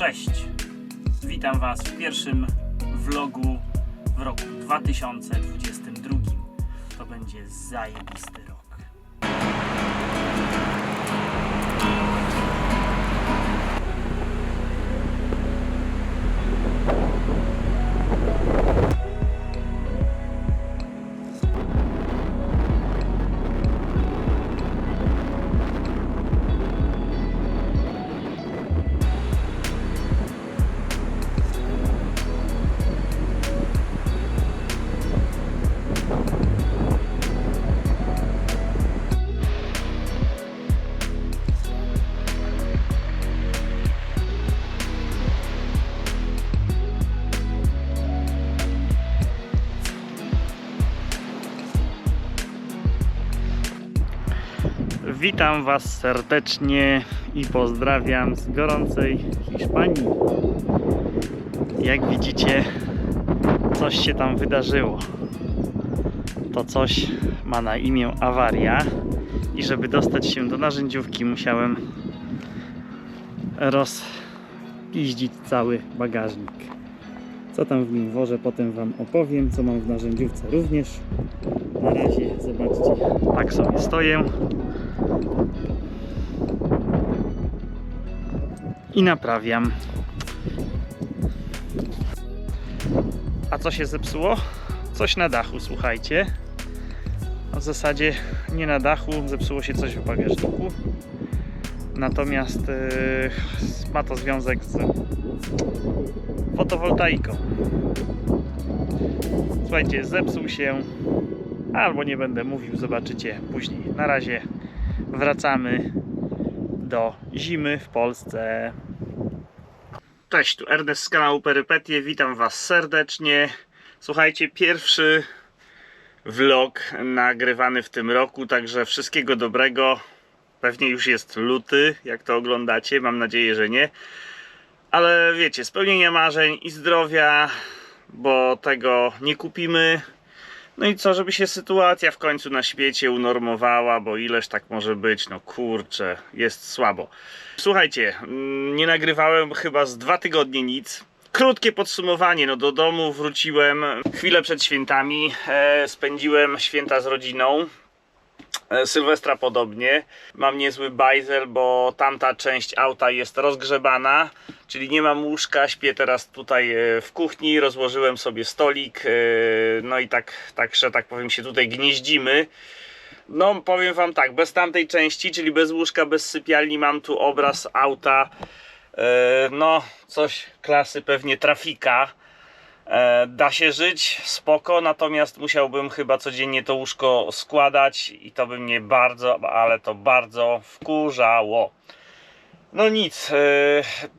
Cześć! Witam Was w pierwszym vlogu w roku 2022. To będzie zajebisty Witam Was serdecznie i pozdrawiam z gorącej Hiszpanii. Jak widzicie, coś się tam wydarzyło. To coś ma na imię awaria i żeby dostać się do narzędziówki musiałem rozpiździć cały bagażnik. Co tam w nim wożę, potem Wam opowiem, co mam w narzędziówce również. Na razie zobaczcie, tak sobie stoję. I naprawiam. A co się zepsuło? Coś na dachu, słuchajcie. A w zasadzie nie na dachu, zepsuło się coś w bagażniku. Natomiast yy, ma to związek z fotowoltaiką. Słuchajcie, zepsuł się, albo nie będę mówił, zobaczycie później. Na razie wracamy do zimy w Polsce. Cześć, tu Ernest z kanału Perypetie, witam Was serdecznie. Słuchajcie, pierwszy vlog nagrywany w tym roku, także wszystkiego dobrego. Pewnie już jest luty, jak to oglądacie, mam nadzieję, że nie. Ale wiecie, spełnienia marzeń i zdrowia, bo tego nie kupimy. No i co, żeby się sytuacja w końcu na świecie unormowała, bo ileż tak może być, no kurczę, jest słabo. Słuchajcie, mm, nie nagrywałem chyba z dwa tygodnie nic. Krótkie podsumowanie, no do domu wróciłem chwilę przed świętami, e, spędziłem święta z rodziną. E, Sylwestra podobnie. Mam niezły bajzel, bo tamta część auta jest rozgrzebana, czyli nie mam łóżka, śpię teraz tutaj e, w kuchni, rozłożyłem sobie stolik, e, no i tak, tak, że tak powiem się tutaj gnieździmy. No powiem wam tak, bez tamtej części, czyli bez łóżka, bez sypialni mam tu obraz auta, no coś klasy pewnie trafika. E, Da się żyć, spoko, natomiast musiałbym chyba codziennie to łóżko składać i to by mnie bardzo, ale to bardzo wkurzało. No nic, e,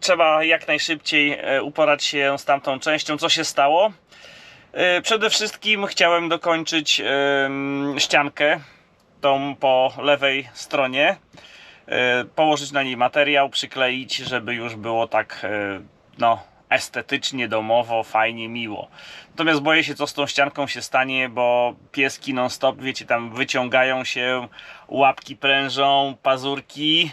trzeba jak najszybciej e, uporać się z tamtą częścią. Co się stało? Przede wszystkim chciałem dokończyć ściankę, tą po lewej stronie, położyć na niej materiał, przykleić, żeby już było tak, no, estetycznie, domowo, fajnie, miło. Natomiast boję się, co z tą ścianką się stanie, bo pieski non-stop, wiecie, tam wyciągają się, łapki prężą, pazurki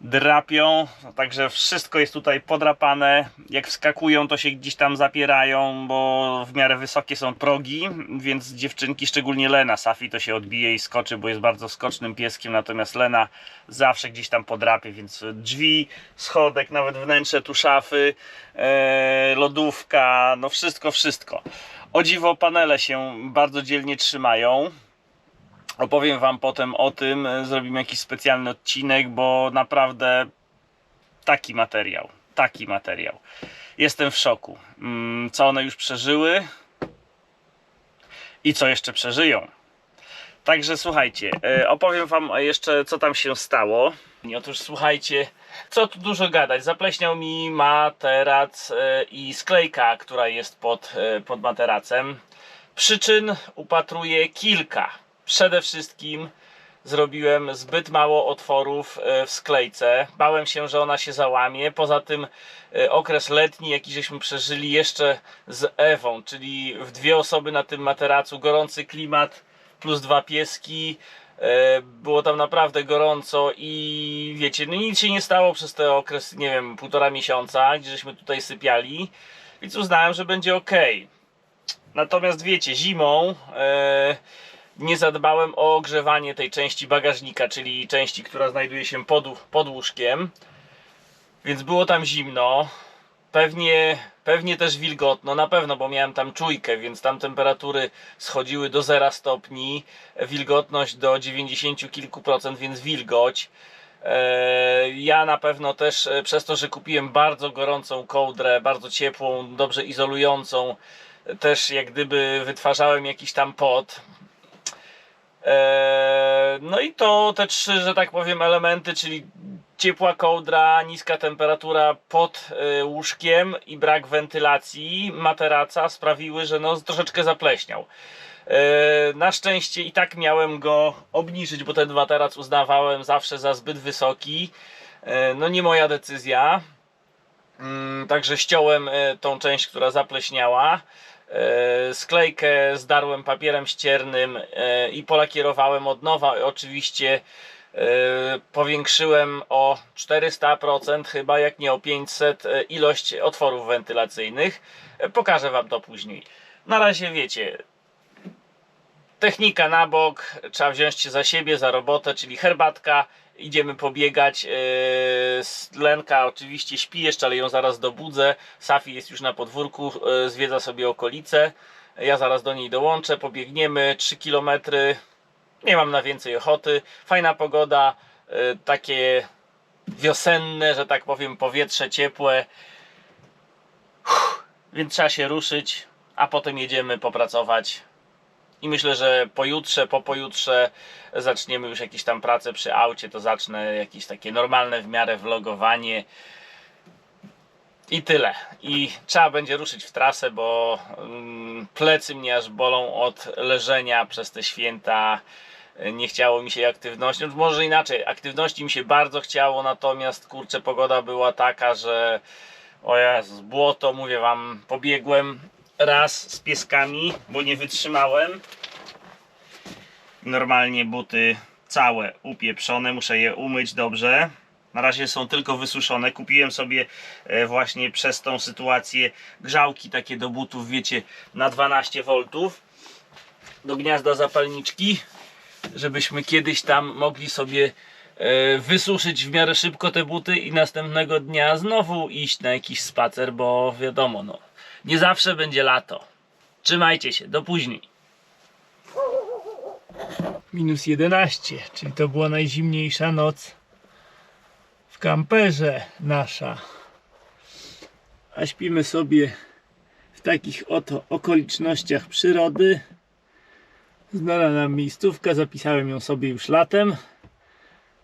drapią, no, także wszystko jest tutaj podrapane. Jak wskakują, to się gdzieś tam zapierają, bo w miarę wysokie są progi, więc dziewczynki, szczególnie Lena, Safi to się odbije i skoczy, bo jest bardzo skocznym pieskiem, natomiast Lena zawsze gdzieś tam podrapie, więc drzwi, schodek, nawet wnętrze tu szafy, e, lodówka, no wszystko, wszystko. O dziwo panele się bardzo dzielnie trzymają. Opowiem Wam potem o tym, e, zrobimy jakiś specjalny odcinek, bo naprawdę taki materiał, taki materiał. Jestem w szoku. Mm, Co one już przeżyły i co jeszcze przeżyją. Także słuchajcie, e, opowiem Wam jeszcze, co tam się stało. Otóż słuchajcie, co tu dużo gadać. Zapleśniał mi materac e, i sklejka, która jest pod, pod materacem. Przyczyn upatruję kilka. Przede wszystkim zrobiłem zbyt mało otworów e, w sklejce. Bałem się, że ona się załamie. Poza tym e, okres letni, jaki żeśmy przeżyli jeszcze z Ewą, czyli w dwie osoby na tym materacu, gorący klimat plus dwa pieski. E, Było tam naprawdę gorąco i wiecie, no nic się nie stało przez ten okres, nie wiem, półtora miesiąca, gdzie żeśmy tutaj sypiali, więc uznałem, że będzie ok. Natomiast wiecie, zimą nie zadbałem o ogrzewanie tej części bagażnika, czyli części, która znajduje się pod, pod łóżkiem, więc było tam zimno. Pewnie, pewnie też wilgotno, na pewno, bo miałem tam czujkę, więc tam temperatury schodziły do 0 stopni, wilgotność do 90 kilku procent, więc wilgoć. E, Ja na pewno też e, przez to, że kupiłem bardzo gorącą kołdrę, bardzo ciepłą, dobrze izolującą, też jak gdyby wytwarzałem jakiś tam pot. E, No i to te trzy, że tak powiem, elementy, czyli ciepła kołdra, niska temperatura pod e, łóżkiem i brak wentylacji materaca sprawiły, że no troszeczkę zapleśniał. E, Na szczęście i tak miałem go obniżyć, bo ten materac uznawałem zawsze za zbyt wysoki. E, No nie moja decyzja. Mm, Także ściąłem e, tą część, która zapleśniała. E, Sklejkę zdarłem papierem ściernym e, i polakierowałem od nowa. Oczywiście e, powiększyłem o 400% chyba, jak nie o 500 e, ilość otworów wentylacyjnych. Pokażę Wam to później. Na razie wiecie, technika na bok, trzeba wziąć się za siebie, za robotę, czyli herbatka, idziemy pobiegać. Yy, Lenka oczywiście śpi jeszcze, ale ją zaraz dobudzę. Safi jest już na podwórku, yy, zwiedza sobie okolice. Ja zaraz do niej dołączę, pobiegniemy 3 km. Nie mam na więcej ochoty. Fajna pogoda, yy, takie wiosenne, że tak powiem, powietrze ciepłe. Uff, Więc trzeba się ruszyć, a potem jedziemy popracować i myślę, że pojutrze, po pojutrze zaczniemy już jakieś tam prace przy aucie, to zacznę jakieś takie normalne w miarę vlogowanie. I tyle. I trzeba będzie ruszyć w trasę, bo mm, plecy mnie aż bolą od leżenia przez te święta. Nie chciało mi się aktywności. No, może inaczej, aktywności mi się bardzo chciało, natomiast kurczę, pogoda była taka, że o Jezus, błoto, mówię wam, pobiegłem raz z pieskami, bo nie wytrzymałem. Normalnie buty całe upieprzone, muszę je umyć dobrze. Na razie są tylko wysuszone. Kupiłem sobie e, właśnie przez tą sytuację grzałki takie do butów, wiecie, na 12 V do gniazda zapalniczki, żebyśmy kiedyś tam mogli sobie e, wysuszyć w miarę szybko te buty i następnego dnia znowu iść na jakiś spacer, bo wiadomo, no, nie zawsze będzie lato. Trzymajcie się, do później. Minus 11, czyli to była najzimniejsza noc w kamperze nasza. A śpimy sobie w takich oto okolicznościach przyrody. Znana nam miejscówka, zapisałem ją sobie już latem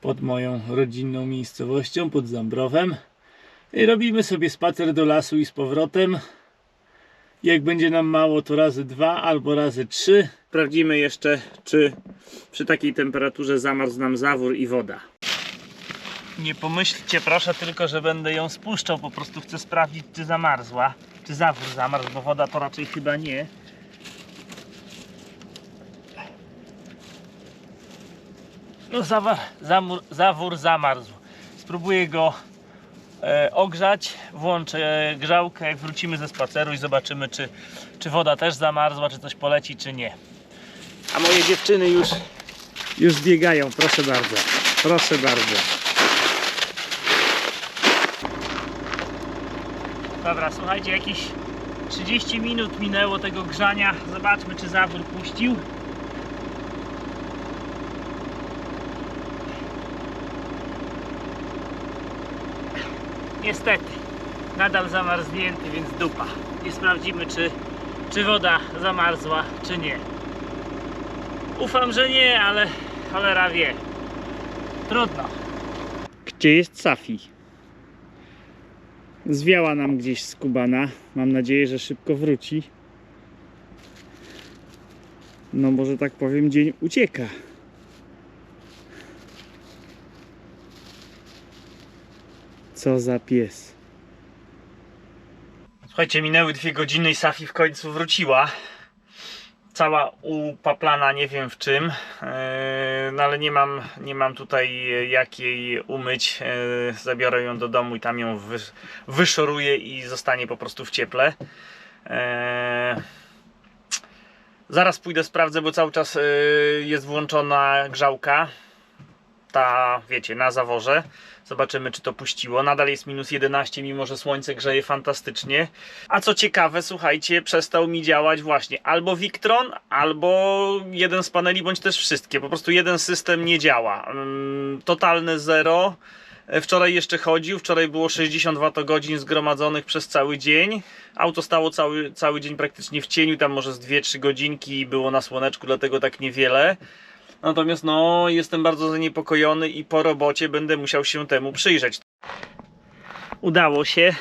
pod moją rodzinną miejscowością, pod Zambrowem. I robimy sobie spacer do lasu i z powrotem. Jak będzie nam mało, to razy dwa albo razy trzy. Sprawdzimy jeszcze, czy przy takiej temperaturze zamarzł nam zawór i woda. Nie pomyślcie proszę tylko, że będę ją spuszczał, po prostu chcę sprawdzić, czy zamarzła, czy zawór zamarzł, bo woda to raczej chyba nie. No zawar, zamur, zawór zamarzł. Spróbuję go ogrzać, włączę grzałkę, jak wrócimy ze spaceru i zobaczymy, czy, czy woda też zamarzła, czy coś poleci, czy nie. A moje dziewczyny już, już biegają, proszę bardzo. Proszę bardzo. Dobra, słuchajcie, jakieś 30 minut minęło tego grzania. Zobaczmy, czy zawór puścił. Niestety, nadal zamarznięty, więc dupa. Nie sprawdzimy, czy, czy woda zamarzła, czy nie. Ufam, że nie, ale cholera wie. Trudno. Gdzie jest Safi? Zwiała nam gdzieś z Kubana. Mam nadzieję, że szybko wróci. No może tak powiem, dzień ucieka. Co za pies. Słuchajcie, minęły dwie godziny i Safi w końcu wróciła. Cała upaplana nie wiem w czym. Eee, no ale nie mam, nie mam tutaj jak jej umyć. Yy, zabiorę ją do domu i tam ją wy, wyszoruję i zostanie po prostu w cieple. Zaraz pójdę sprawdzę, bo cały czas jest włączona grzałka. Ta, wiecie, na zaworze. Zobaczymy, czy to puściło. Nadal jest minus 11, mimo że słońce grzeje fantastycznie. A co ciekawe, słuchajcie, przestał mi działać właśnie albo Victron, albo jeden z paneli, bądź też wszystkie. Po prostu jeden system nie działa. Mm, Totalne zero. E, Wczoraj jeszcze chodził, wczoraj było 60 Wh zgromadzonych przez cały dzień. Auto stało cały, cały dzień praktycznie w cieniu, tam może z 2-3 godzinki było na słoneczku, dlatego tak niewiele. Natomiast no, jestem bardzo zaniepokojony i po robocie będę musiał się temu przyjrzeć. Udało się.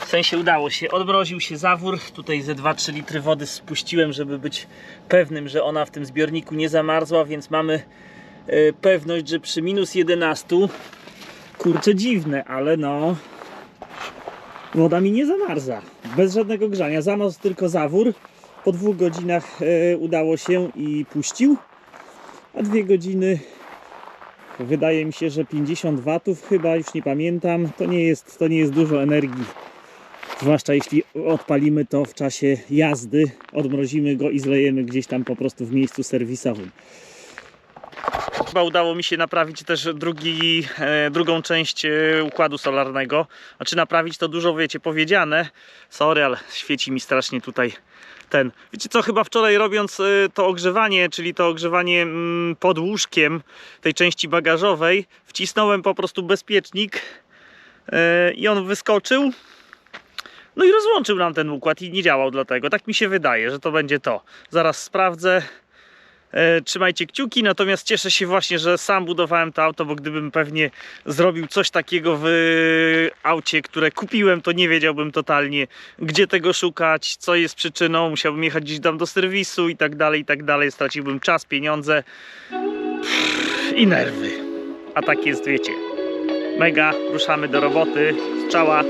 W sensie udało się. Odmroził się zawór. Tutaj ze 2-3 litry wody spuściłem, żeby być pewnym, że ona w tym zbiorniku nie zamarzła, więc mamy e, pewność, że przy minus 11 kurczę dziwne, ale no woda mi nie zamarza. Bez żadnego grzania. Zamarzł tylko zawór. Po dwóch godzinach e, udało się i puścił. A dwie godziny wydaje mi się, że 50 watów chyba, już nie pamiętam. To nie jest, to nie jest dużo energii. Zwłaszcza jeśli odpalimy to w czasie jazdy, odmrozimy go i zlejemy gdzieś tam po prostu w miejscu serwisowym. Chyba udało mi się naprawić też drugi, e, drugą część e, układu solarnego. Znaczy naprawić to dużo, wiecie, powiedziane. Sorry, ale świeci mi strasznie tutaj ten. Wiecie co, chyba wczoraj robiąc e, to ogrzewanie, czyli to ogrzewanie mm, pod łóżkiem tej części bagażowej, wcisnąłem po prostu bezpiecznik e, i on wyskoczył. No i rozłączył nam ten układ i nie działał dlatego. Tak mi się wydaje, że to będzie to. Zaraz sprawdzę. E, trzymajcie kciuki, natomiast cieszę się właśnie, że sam budowałem to auto, bo gdybym pewnie zrobił coś takiego w aucie, które kupiłem, to nie wiedziałbym totalnie, gdzie tego szukać, co jest przyczyną, musiałbym jechać gdzieś tam do serwisu i tak dalej, i tak dalej, straciłbym czas, pieniądze i nerwy. A tak jest, wiecie. Mega, ruszamy do roboty. Strzała.